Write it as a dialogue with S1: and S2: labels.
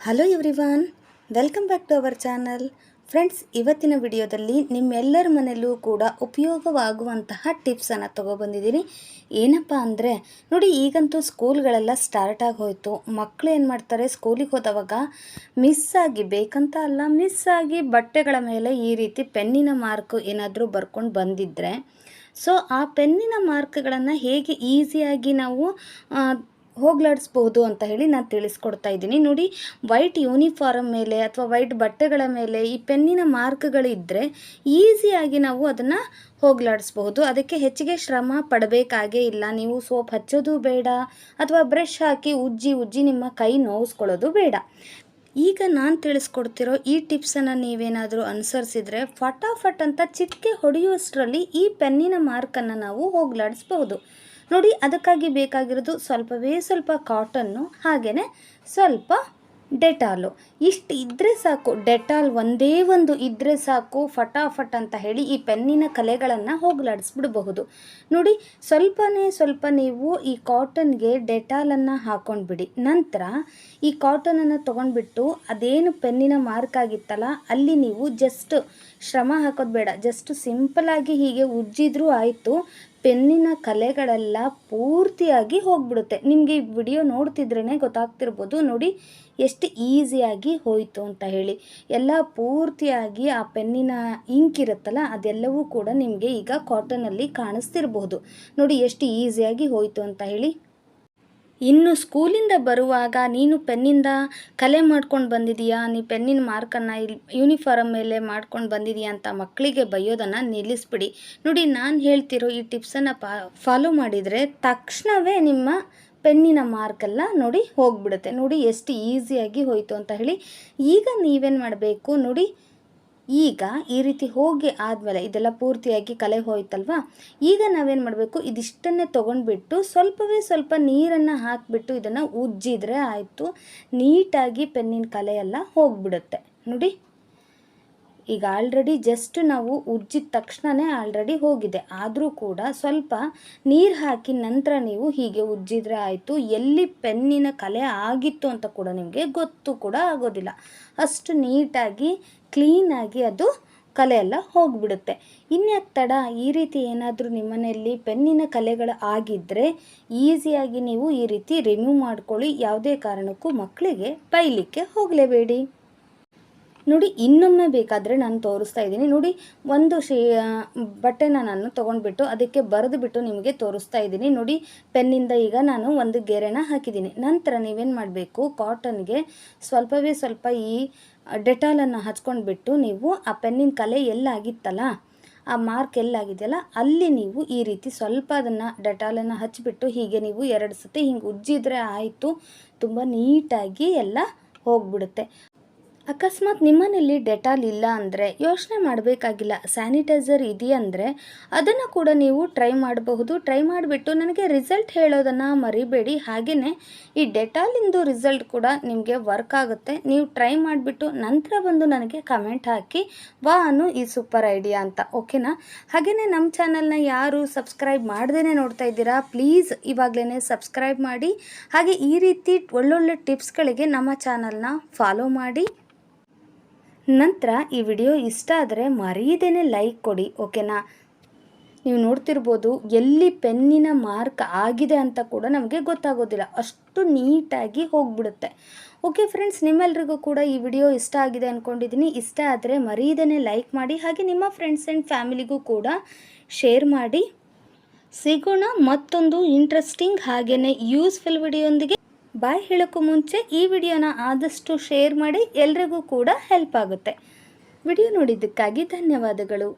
S1: Hello everyone welcome back to our channel friends ಇವತ್ತಿನ ವಿಡಿಯೋದಲ್ಲಿ ನಿಮ್ಮೆಲ್ಲರ ಮನೆಯಲ್ಲೂ ಕೂಡ ಉಪಯೋಗವಾಗುವಂತಹ ಟಿಪ್ಸನ್ನು ತೊಗೊಬಂದಿದ್ದೀನಿ ಏನಪ್ಪ ಅಂದರೆ, ನೋಡಿ ಈಗಂತೂ ಸ್ಕೂಲ್ಗಳೆಲ್ಲ ಸ್ಟಾರ್ಟ್ ಆಗೋಯ್ತು ಮಕ್ಕಳು ಏನು ಮಾಡ್ತಾರೆ ಸ್ಕೂಲಿಗೆ ಹೋದವಾಗ ಮಿಸ್ ಆಗಿ, ಬೇಕಂತ ಅಲ್ಲ ಮಿಸ್ ಆಗಿ ಬಟ್ಟೆಗಳ ಮೇಲೆ ಈ ರೀತಿ ಪೆನ್ನಿನ ಮಾರ್ಕ್ ಏನಾದರೂ ಬರ್ಕೊಂಡು ಬಂದಿದ್ದರೆ ಸೊ ಆ ಪೆನ್ನಿನ ಮಾರ್ಕ್ಗಳನ್ನು ಹೇಗೆ ಈಸಿಯಾಗಿ ನಾವು ಹೋಗ್ಲಾಡಿಸ್ಬೋದು ಅಂತ ಹೇಳಿ ನಾನು ತಿಳಿಸ್ಕೊಡ್ತಾ ಇದ್ದೀನಿ. ನೋಡಿ ವೈಟ್ ಯೂನಿಫಾರ್ಮ್ ಮೇಲೆ ಅಥವಾ ವೈಟ್ ಬಟ್ಟೆಗಳ ಮೇಲೆ ಈ ಪೆನ್ನಿನ ಮಾರ್ಕ್ಗಳಿದ್ದರೆ ಈಸಿಯಾಗಿ ನಾವು ಅದನ್ನು ಹೋಗ್ಲಾಡಿಸ್ಬಹುದು. ಅದಕ್ಕೆ ಹೆಚ್ಚಿಗೆ ಶ್ರಮ ಪಡಬೇಕಾಗೇ ಇಲ್ಲ. ನೀವು ಸೋಪ್ ಹಚ್ಚೋದು ಬೇಡ ಅಥವಾ ಬ್ರಷ್ ಹಾಕಿ ಉಜ್ಜಿ ಉಜ್ಜಿ ನಿಮ್ಮ ಕೈ ನೋವಿಸ್ಕೊಳ್ಳೋದು ಬೇಡ. ಈಗ ನಾನು ತಿಳಿಸ್ಕೊಡ್ತಿರೋ ಈ ಟಿಪ್ಸನ್ನು ನೀವೇನಾದರೂ ಅನುಸರಿಸಿದರೆ ಫಟಾಫಟ್ ಅಂತ ಚಿಟಿಕೆ ಹೊಡೆಯುವಷ್ಟರಲ್ಲಿ ಈ ಪೆನ್ನಿನ ಮಾರ್ಕನ್ನು ನಾವು ಹೋಗ್ಲಾಡಿಸ್ಬಹುದು. ನೋಡಿ, ಅದಕ್ಕಾಗಿ ಬೇಕಾಗಿರೋದು ಸ್ವಲ್ಪವೇ ಸ್ವಲ್ಪ ಕಾಟನ್ನು ಹಾಗೆಯೇ ಸ್ವಲ್ಪ ಡೆಟಾಲು. ಇಷ್ಟು ಇದ್ದರೆ ಸಾಕು, ಡೆಟಾಲ್ ಒಂದೇ ಒಂದು ಇದ್ದರೆ ಸಾಕು, ಫಟಾಫಟ್ ಅಂತ ಹೇಳಿ ಈ ಪೆನ್ನಿನ ಕಲೆಗಳನ್ನು ಹೋಗಲಾಡಿಸ್ಬಿಡಬಹುದು. ನೋಡಿ, ಸ್ವಲ್ಪನೇ ಸ್ವಲ್ಪ ನೀವು ಈ ಕಾಟನ್ಗೆ ಡೆಟಾಲನ್ನು ಹಾಕೊಂಡ್ಬಿಡಿ. ನಂತರ ಈ ಕಾಟನನ್ನು ತೊಗೊಂಡ್ಬಿಟ್ಟು ಅದೇನು ಪೆನ್ನಿನ ಮಾರ್ಕ್ ಆಗಿತ್ತಲ್ಲ, ಅಲ್ಲಿ ನೀವು ಜಸ್ಟ್ ಶ್ರಮ ಹಾಕೋದು ಬೇಡ. ಜಸ್ಟ್ ಸಿಂಪಲಾಗಿ ಹೀಗೆ ಉಜ್ಜಿದ್ರೂ ಆಯಿತು ಪೆನ್ನಿನ ಕಲೆಗಳೆಲ್ಲ ಪೂರ್ತಿಯಾಗಿ ಹೋಗ್ಬಿಡುತ್ತೆ. ನಿಮಗೆ ಈ ವಿಡಿಯೋ ನೋಡ್ತಿದ್ರೇ ಗೊತ್ತಾಗ್ತಿರ್ಬೋದು. ನೋಡಿ, ಎಷ್ಟು ಈಸಿಯಾಗಿ ಹೋಯಿತು ಅಂತ ಹೇಳಿ. ಎಲ್ಲ ಪೂರ್ತಿಯಾಗಿ ಆ ಪೆನ್ನಿನ ಇಂಕ್ ಇರುತ್ತಲ್ಲ, ಅದೆಲ್ಲವೂ ಕೂಡ ನಿಮಗೆ ಈಗ ಕಾಟನಲ್ಲಿ ಕಾಣಿಸ್ತಿರ್ಬೋದು. ನೋಡಿ, ಎಷ್ಟು ಈಸಿಯಾಗಿ ಹೋಯಿತು ಅಂತ ಹೇಳಿ. ಇನ್ನು ಸ್ಕೂಲಿಂದ ಬರುವಾಗ ನೀನು ಪೆನ್ನಿಂದ ಕಲೆ ಮಾಡ್ಕೊಂಡು ಬಂದಿದೀಯಾ? ನೀ ಪೆನ್ನಿನ ಮಾರ್ಕನ್ನು ಇಲ್ಲಿ ಯೂನಿಫಾರಮ್ ಮೇಲೆ ಮಾಡ್ಕೊಂಡು ಬಂದಿದೀಯಾ ಅಂತ ಮಕ್ಕಳಿಗೆ ಬೈಯೋದನ್ನು ನಿಲ್ಲಿಸ್ಬಿಡಿ. ನೋಡಿ, ನಾನು ಹೇಳ್ತಿರೋ ಈ ಟಿಪ್ಸನ್ನು ಪಾ ಫಾಲೋ ಮಾಡಿದರೆ ತಕ್ಷಣವೇ ನಿಮ್ಮ ಪೆನ್ನಿನ ಮಾರ್ಕೆಲ್ಲ ನೋಡಿ ಹೋಗ್ಬಿಡುತ್ತೆ. ನೋಡಿ, ಎಷ್ಟು ಈಸಿಯಾಗಿ ಹೋಯಿತು ಅಂತ ಹೇಳಿ. ಈಗ ನೀವೇನು ಮಾಡಬೇಕು? ನೋಡಿ ಈಗ ಈ ರೀತಿ ಹೋಗಿ ಆದಮೇಲೆ ಇದೆಲ್ಲ ಪೂರ್ತಿಯಾಗಿ ಕಲೆ ಹೋಯ್ತಲ್ವಾ? ಈಗ ನಾವೇನು ಮಾಡಬೇಕು? ಇದಿಷ್ಟನ್ನೇ ತೊಗೊಂಡ್ಬಿಟ್ಟು ಸ್ವಲ್ಪವೇ ಸ್ವಲ್ಪ ನೀರನ್ನು ಹಾಕಿಬಿಟ್ಟು ಇದನ್ನು ಉಜ್ಜಿದ್ರೆ ಆಯಿತು. ನೀಟಾಗಿ ಪೆನ್ನಿನ ಕಲೆ ಎಲ್ಲ ಹೋಗ್ಬಿಡುತ್ತೆ. ನೋಡಿ. ಈಗ ಆಲ್ರೆಡಿ ಜಸ್ಟ್ ನಾವು ಉಜ್ಜಿದ ತಕ್ಷಣವೇ ಆಲ್ರೆಡಿ ಹೋಗಿದೆ. ಆದರೂ ಕೂಡ ಸ್ವಲ್ಪ ನೀರು ಹಾಕಿ ನಂತರ ನೀವು ಹೀಗೆ ಉಜ್ಜಿದ್ರೆ ಆಯಿತು. ಎಲ್ಲಿ ಪೆನ್ನಿನ ಕಲೆ ಆಗಿತ್ತು ಅಂತ ಕೂಡ ನಿಮಗೆ ಗೊತ್ತು ಕೂಡ ಆಗೋದಿಲ್ಲ. ಅಷ್ಟು ನೀಟಾಗಿ ಕ್ಲೀನಾಗಿ ಅದು ಕಲೆ ಎಲ್ಲ ಹೋಗಿಬಿಡುತ್ತೆ. ಇನ್ಯಾಕೆ ತಡ? ಈ ರೀತಿ ಏನಾದರೂ ನಿಮ್ಮನೆಯಲ್ಲಿ ಪೆನ್ನಿನ ಕಲೆಗಳು ಆಗಿದ್ದರೆ ಈಸಿಯಾಗಿ ನೀವು ಈ ರೀತಿ ರಿಮೂವ್ ಮಾಡ್ಕೊಳ್ಳಿ. ಯಾವುದೇ ಕಾರಣಕ್ಕೂ ಮಕ್ಕಳಿಗೆ ಬೈಲಿಕ್ಕೆ ಹೋಗಲೇಬೇಡಿ. ನೋಡಿ ಇನ್ನೊಮ್ಮೆ ಬೇಕಾದರೆ ನಾನು ತೋರಿಸ್ತಾ ಇದ್ದೀನಿ. ನೋಡಿ ಒಂದು ಶೇ ಬಟ್ಟೆನ ನಾನು ತೊಗೊಂಡ್ಬಿಟ್ಟು ಅದಕ್ಕೆ ಬರೆದುಬಿಟ್ಟು ನಿಮಗೆ ತೋರಿಸ್ತಾ ಇದ್ದೀನಿ. ನೋಡಿ ಪೆನ್ನಿಂದ ಈಗ ನಾನು ಒಂದು ಗೆರೆನ ಹಾಕಿದ್ದೀನಿ. ನಂತರ ನೀವೇನು ಮಾಡಬೇಕು, ಕಾಟನ್ಗೆ ಸ್ವಲ್ಪವೇ ಸ್ವಲ್ಪ ಈ ಡೆಟಾಲನ್ನು ಹಚ್ಕೊಂಡ್ಬಿಟ್ಟು ನೀವು ಆ ಪೆನ್ನಿನ ಕಲೆ ಎಲ್ಲಾಗಿತ್ತಲ್ಲ, ಆ ಮಾರ್ಕ್ ಎಲ್ಲಾಗಿದೆಯಲ್ಲ, ಅಲ್ಲಿ ನೀವು ಈ ರೀತಿ ಸ್ವಲ್ಪ ಅದನ್ನು ಡೆಟಾಲನ್ನು ಹಚ್ಚಿಬಿಟ್ಟು ಹೀಗೆ ನೀವು ಎರಡು ಸತಿ ಹಿಂಗೆ ಉಜ್ಜಿದ್ರೆ ಆಯಿತು. ತುಂಬ ನೀಟಾಗಿ ಎಲ್ಲ ಹೋಗ್ಬಿಡುತ್ತೆ. ಅಕಸ್ಮಾತ್ ನಿಮ್ಮನೇಲಿ ಡೆಟಾಲ್ ಇಲ್ಲ ಅಂದರೆ ಯೋಚನೆ ಮಾಡಬೇಕಾಗಿಲ್ಲ. ಸ್ಯಾನಿಟೈಸರ್ ಇದೆಯಂದರೆ ಅದನ್ನು ಕೂಡ ನೀವು ಟ್ರೈ ಮಾಡಬಹುದು. ಟ್ರೈ ಮಾಡಿಬಿಟ್ಟು ನನಗೆ ರಿಸಲ್ಟ್ ಹೇಳೋದನ್ನು ಮರಿಬೇಡಿ. ಹಾಗೆಯೇ ಈ ಡೆಟಾಲಿಂದು ರಿಸಲ್ಟ್ ಕೂಡ ನಿಮಗೆ ವರ್ಕ್ ಆಗುತ್ತೆ. ನೀವು ಟ್ರೈ ಮಾಡಿಬಿಟ್ಟು ನಂತರ ಬಂದು ನನಗೆ ಕಮೆಂಟ್ ಹಾಕಿ. ವಾ ಅನ್ನು ಈ ಸೂಪರ್ ಐಡಿಯಾ ಅಂತ, ಓಕೆನಾ? ಹಾಗೆಯೇ ನಮ್ಮ ಚಾನಲ್ನ ಯಾರು ಸಬ್ಸ್ಕ್ರೈಬ್ ಮಾಡ್ದೇ ನೋಡ್ತಾ ಇದ್ದೀರಾ, ಪ್ಲೀಸ್ ಇವಾಗಲೇ ಸಬ್ಸ್ಕ್ರೈಬ್ ಮಾಡಿ. ಹಾಗೆ ಈ ರೀತಿ ಒಳ್ಳೊಳ್ಳೆ ಟಿಪ್ಸ್ಗಳಿಗೆ ನಮ್ಮ ಚಾನಲ್ನ ಫಾಲೋ ಮಾಡಿ. ನಂತರ ಈ ವಿಡಿಯೋ ಇಷ್ಟ ಆದರೆ ಮರೀದೇನೆ ಲೈಕ್ ಕೊಡಿ, ಓಕೆನಾ? ನೀವು ನೋಡ್ತಿರ್ಬೋದು ಎಲ್ಲಿ ಪೆನ್ನಿನ ಮಾರ್ಕ್ ಆಗಿದೆ ಅಂತ ಕೂಡ ನಮಗೆ ಗೊತ್ತಾಗೋದಿಲ್ಲ. ಅಷ್ಟು ನೀಟಾಗಿ ಹೋಗ್ಬಿಡುತ್ತೆ. ಓಕೆ ಫ್ರೆಂಡ್ಸ್, ನಿಮ್ಮೆಲ್ರಿಗೂ ಕೂಡ ಈ ವಿಡಿಯೋ ಇಷ್ಟ ಆಗಿದೆ ಅಂದ್ಕೊಂಡಿದ್ದೀನಿ ಇಷ್ಟ ಆದರೆ ಮರೀದೇನೆ ಲೈಕ್ ಮಾಡಿ, ಹಾಗೆ ನಿಮ್ಮ ಫ್ರೆಂಡ್ಸ್ ಆ್ಯಂಡ್ ಫ್ಯಾಮಿಲಿಗೂ ಕೂಡ ಶೇರ್ ಮಾಡಿ. ಸಿಗೋಣ ಮತ್ತೊಂದು ಇಂಟ್ರೆಸ್ಟಿಂಗ್ ಹಾಗೆಯೇ ಯೂಸ್ಫುಲ್ ವಿಡಿಯೋಂದಿಗೆ. ಬಾಯ್ ಹೇಳೋಕ್ಕೂ ಮುಂಚೆ ಈ ವಿಡಿಯೋನ ಆದಷ್ಟು ಶೇರ್ ಮಾಡಿ ಎಲ್ರಿಗೂ ಕೂಡ ಹೆಲ್ಪ್ ಆಗುತ್ತೆ. ವಿಡಿಯೋ ನೋಡಿದ್ದಕ್ಕಾಗಿ ಧನ್ಯವಾದಗಳು.